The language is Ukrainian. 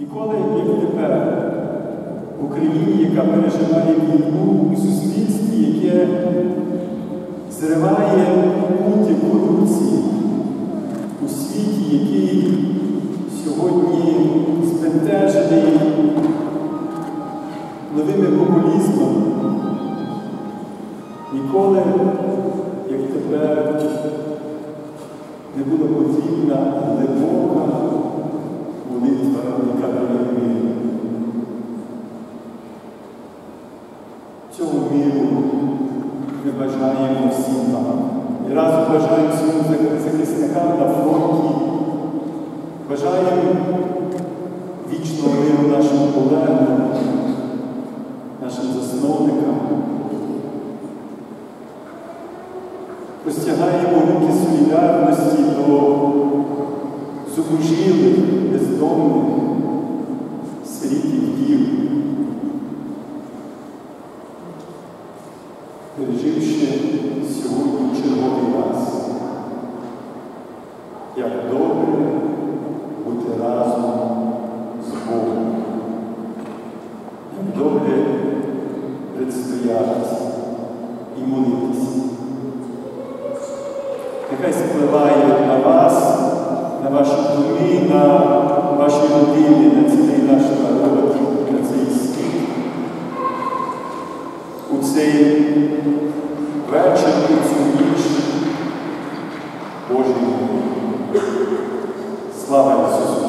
Ніколи, як тепер, в Україні, яка переживає війну, у суспільстві, яке зриває путі корупції, у світі, який сьогодні збентежений новими популізмами, ніколи, як тепер, не буде потрібна глибока молитва, яка дає миру. Цього миру ми бажаємо всім нам. І разом бажаємо своїм захисникам на фронті. Бажаємо вічного миру нашим колегам, нашим засновникам. Простягаємо руки солідарності до зубожілих, бездомних, сиріт і вдів. переживши сьогодні черговий раз, як добре бути разом з Богом, як добре предстояти і молитися. Нехай спливає на вас, на ваші доми, на У цей вечір, у цю ніч Божій. Слава Ісусу!